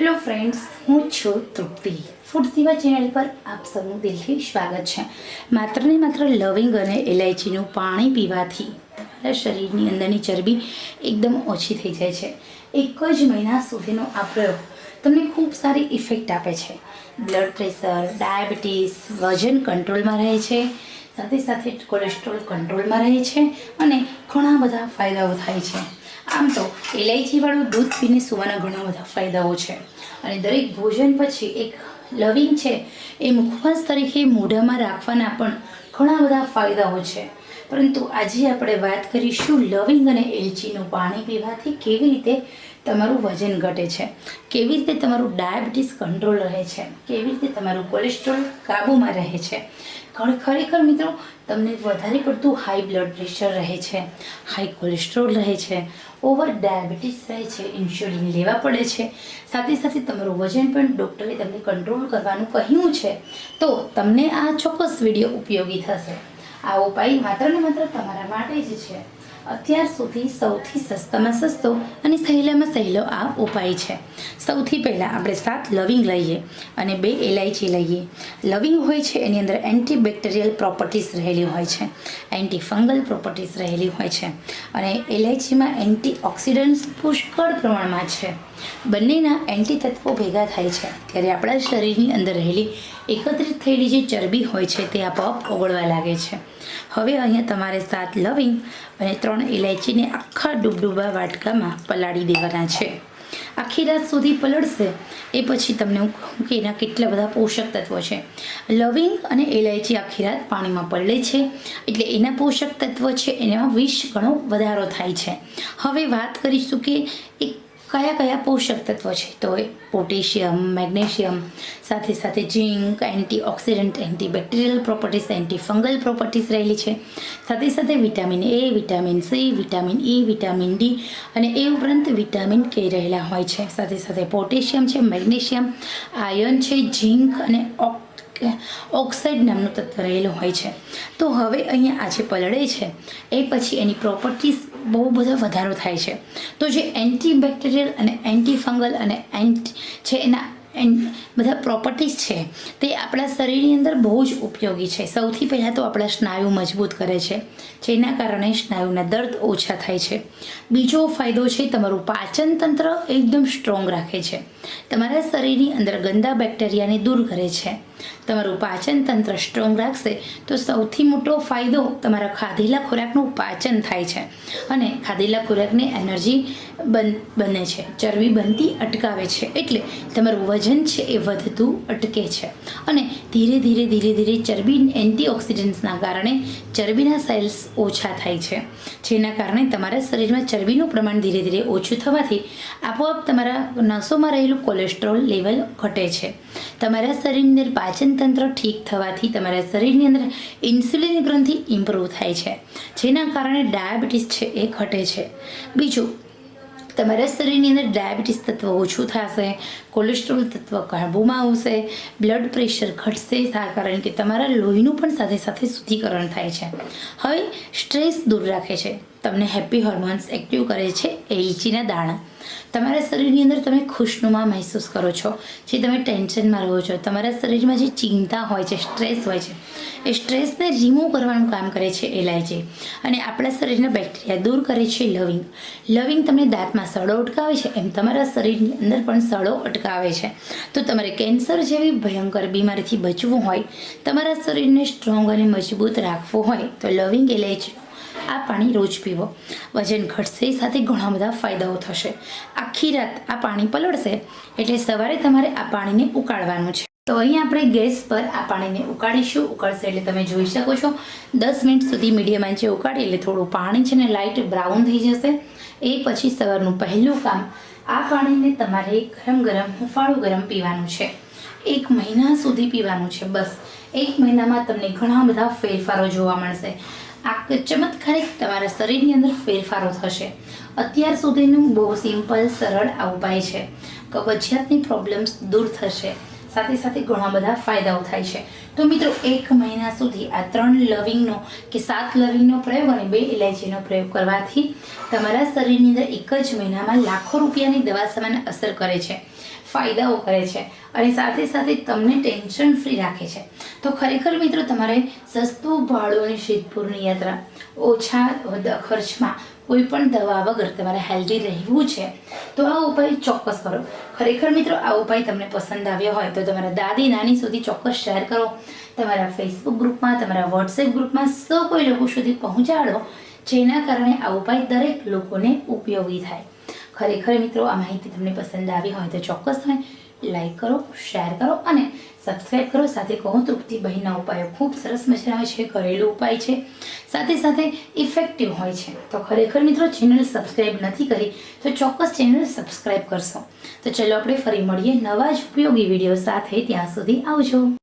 Hello friends હું છું તૃપ્તિ. Food સેવા ચેનલ પર આપ સૌનું દિલથી સ્વાગત છે. માત્ર ને માત્ર લવિંગ અને ઇલાયચીનું પાણી પીવાથી તમારા શરીરની અંદરની ચરબી એકદમ ઓછી થઈ જાય છે. એક જ મહિના સુધીનો આ પ્રયોગ તમને ખૂબ સારી ઇફેક્ટ આપે છે. બ્લડ પ્રેશર ડાયાબિટીસ વજન કંટ્રોલમાં રહે છે. સાથે સાથે કોલેસ્ટ્રોલ કંટ્રોલમાં રહે છે અને ઘણા બધા ફાયદાઓ થાય છે. આમ તો ઇલાયચીવાળું દૂધ પીને સુવાના ઘણા બધા ફાયદાઓ છે. અને દરેક ભોજન પછી એક લવિંગ છે એ મુખવાસ તરીકે મોઢામાં રાખવાના પણ ઘણા બધા ફાયદાઓ છે. પરંતુ આજે આપણે વાત કરીશું લવિંગ અને એલચીનું પાણી પીવાથી કેવી રીતે તમારું વજન ઘટે છે. કેવી રીતે તમારું ડાયાબિટીસ કંટ્રોલ રહે છે? કેવી રીતે તમારું કોલેસ્ટ્રોલ કાબૂમાં રહે છે? ખરેખર મિત્રો, તમને વધારે પડતું હાઈ બ્લડ પ્રેશર રહે છે. હાઈ કોલેસ્ટ્રોલ રહે છે. ઓવર ડાયાબિટીસ રહે છે. ઇન્સ્યુલિન લેવા પડે છે. સાથે સાથે તમારું વજન પણ ડૉક્ટરે તમને કંટ્રોલ કરવાનું કહ્યું છે. તો તમને આ ચોક્કસ વીડિયો ઉપયોગી થશે. આ ઉપાય માત્ર ને માત્ર તમારા માટે જ છે. અત્યાર સુધી સૌથી સસ્તામાં સસ્તો અને સહેલામાં સહેલો આ ઉપાય છે. સૌથી પહેલાં આપણે સાત લવિંગ લઈએ અને બે એલાયચી લઈએ. લવિંગ હોય છે એની અંદર એન્ટીબેક્ટેરિયલ પ્રોપર્ટીઝ રહેલી હોય છે એન્ટી ફંગલ પ્રોપર્ટીઝ રહેલી હોય છે અને એલાયચીમાં એન્ટી ઓક્સિડન્ટ્સ પુષ્કળ પ્રમાણમાં છે. બંનેના એન્ટી તત્વો ભેગા થાય છે. ત્યારે આપણા શરીરની અંદર રહેલી એકત્રિત થયેલી જે ચરબી હોય છે તે આપોઆપ ઓગળવા લાગે છે. હવે અહીંયા તમારે સાત લવિંગ અને ત્રણ ઇલાયચીને આખા ડૂબડૂબા વાટકામાં પલાળી દેવાના છે. આખી રાત સુધી પલળશે એ પછી તમને હું કહું કે એના કેટલા બધા પોષક તત્વો છે. લવિંગ અને ઇલાયચી આખી રાત પાણીમાં પલળે છે એટલે એના પોષક તત્વો છે એનામાં વિષ ઘણો વધારો થાય છે. હવે વાત કરીશું કે એ કયા કયા પોષક તત્વો છે? તો એ પોટેશિયમ, મેગ્નેશિયમ, સાથે સાથે zinc, antioxidant, antibacterial properties antifungal properties રહેલી છે. સાથે સાથે vitamin A, vitamin C, vitamin E vitamin D અને એ ઉપરાંત વિટામિન કે રહેલા હોય છે. સાથે સાથે પોટેશિયમ છે, મેગ્નેશિયમ આયર્ન છે, ઝીંક અને ઓક ઓક્સાઇડ નામનું તત્વ રહેલું હોય છે. તો હવે અહીંયા આ જે પલળે છે, એ પછી એની પ્રોપર્ટીઝ બહુ બધો વધારો થાય છે. તો જે એન્ટી બેક્ટેરિયલ અને એન્ટી ફંગલ અને એન્ટ છે એના બધા પ્રોપર્ટીઝ છે, તે આપણા શરીરની અંદર બહુ જ ઉપયોગી છે. સૌથી પહેલાં તો આપણા સ્નાયુ મજબૂત કરે છે, જેના કારણે સ્નાયુના દર્દ ઓછા થાય છે. બીજો ફાયદો છે, તમારું પાચન તંત્ર એકદમ સ્ટ્રોંગ રાખે છે. તમારા શરીરની અંદર ગંદા બેક્ટેરિયાને દૂર કરે છે. તમારું પાચન તંત્ર સ્ટ્રોંગ રાખશે તો સૌથી મોટો ફાયદો તમારા ખાધેલા ખોરાકનું પાચન થાય છે અને ખાધેલા ખોરાકને એનર્જી બન, બને છે, ચરબી બનતી અટકાવે છે એટલે તમારું વજન છે એ વધતું અટકે છે અને ધીરે ધીરે ધીરે ધીરે ચરબી એન્ટીઓક્સિડન્ટ્સના કારણે ચરબીના સેલ્સ ઓછા થાય છે જેના કારણે તમારા શરીરમાં ચરબીનું પ્રમાણ ધીરે ધીરે ઓછું થવાથી આપોઆપ તમારા નસોમાં રહેલું કોલેસ્ટ્રોલ લેવલ ઘટે છે. તમારા શરીરની પાચન તંત્ર ઠીક થવાથી તમારા શરીરની અંદર ઇન્સ્યુલિન ગ્રંથિ ઇમ્પ્રૂવ થાય છે, જેના કારણે ડાયાબિટીસ છે એ ઘટે છે. બીજું, તમારા શરીરની અંદર ડાયાબિટીસ તત્વ ઓછું થશે, કોલેસ્ટ્રોલ તત્વ કાબૂમાં આવશે, બ્લડ પ્રેશર ઘટશે કારણ કે તમારા લોહીનું પણ સાથે સાથે શુદ્ધિકરણ થાય છે. હવે સ્ટ્રેસ દૂર રાખે છે. તમને હેપી હોર્મોન્સ એક્ટિવ કરે છે એલચીના દાણા. તમારા શરીરની અંદર તમે ખુશનુમા મહેસૂસ કરો છો. જે તમે ટેન્શનમાં રહો છો. તમારા શરીરમાં જે ચિંતા હોય છે, સ્ટ્રેસ હોય છે, એ સ્ટ્રેસને રિમૂવ કરવાનું કામ કરે છે એલાયચી અને આપણા શરીરના બેક્ટેરિયા દૂર કરે છે લવિંગ. લવિંગ તમને દાંતમાં સડો અટકાવે છે એમ તમારા શરીરની અંદર પણ સડો અટકાવે છે. તો તમારે કેન્સર જેવી ભયંકર બીમારીથી બચવું હોય, તમારા શરીરને સ્ટ્રોંગ અને મજબૂત રાખવું હોય, તો લવિંગ ઇલાયચીનું આ પાણી રોજ પીવો. વજન ઘટશે સાથે ઘણા બધા ફાયદાઓ થશે. આખી રાત આ પાણી પલળશે, એટલે સવારે તમારે આ પાણીને ઉકાળવાનું છે. તો અહીં આપણે ગેસ પર આ પાણીને ઉકાળીશું. ઉકાળશે એટલે તમે જોઈ શકો છો, દસ મિનિટ સુધી મીડિયમ આંચે ઉકાળી, એટલે થોડું પાણી છે ને લાઇટ બ્રાઉન થઈ જશે. એ પછી સવારનું પહેલું કામ, આ પાણીને તમારે ગરમ ગરમ હુંફાળું ગરમ પીવાનું છે. એક મહિના સુધી પીવાનું છે, બસ. એક મહિનામાં તમને ઘણા બધા ફેરફારો જોવા મળશે. આ ચમત્કારિક તમારા શરીરની અંદર ફેરફારો થશે. અત્યાર સુધીનું બહુ સિમ્પલ, સરળ આ ઉપાય છે. કબજિયાતની પ્રોબ્લેમ્સ દૂર થશે. સાથે સાથે ઘણા બધા ફાયદાઓ થાય છે. તો મિત્રો, એક મહિના સુધી આ ત્રણ લવિંગનો કે સાત લવિંગનો પ્રયોગ અને બે ઇલાયચીનો પ્રયોગ કરવાથી તમારા શરીરની અંદર એક જ મહિનામાં લાખો રૂપિયાની દવા સમાન અસર કરે છે. ફાયદાઓ કરે છે અને સાથે સાથે તમને ટેન્શન ફ્રી રાખે છે. તો ખરેખર મિત્રો તમારે સસ્તું ભાડું અને શીતપુરની યાત્રા, ઓછા ખર્ચમાં કોઈ પણ દવા વગર તમારે હેલ્ધી રહેવું છે, તો આ ઉપાય ચોક્કસ કરો. ખરેખર મિત્રો આ ઉપાય તમને પસંદ આવ્યો હોય તો તમારા દાદી નાની સુધી ચોક્કસ શેર કરો. તમારા ફેસબુક ગ્રુપમાં તમારા વોટ્સએપ ગ્રુપમાં સૌ કોઈ લોકો સુધી પહોંચાડો, જેના કારણે આ ઉપાય દરેક લોકોને ઉપયોગી થાય. ખરેખર મિત્રો, આ માહિતી તમને પસંદ આવી હોય તો ચોક્કસ તમે લાઈક કરો શેર કરો અને સબસ્ક્રાઈબ કરો. સાથે કહો તૃપ્તિબહેનના ઉપાયો ખૂબ સરસ મજાના છે, ઘરેલું ઉપાય છે. સાથે સાથે ઇફેક્ટિવ હોય છે. તો ખરેખર મિત્રો ચેનલ સબસ્ક્રાઈબ નથી કરી તો ચોક્કસ ચેનલ સબસ્ક્રાઈબ કરશો. તો ચલો આપણે ફરી મળીએ નવા જ ઉપયોગી વીડિયો સાથે. ત્યાં સુધી આવજો.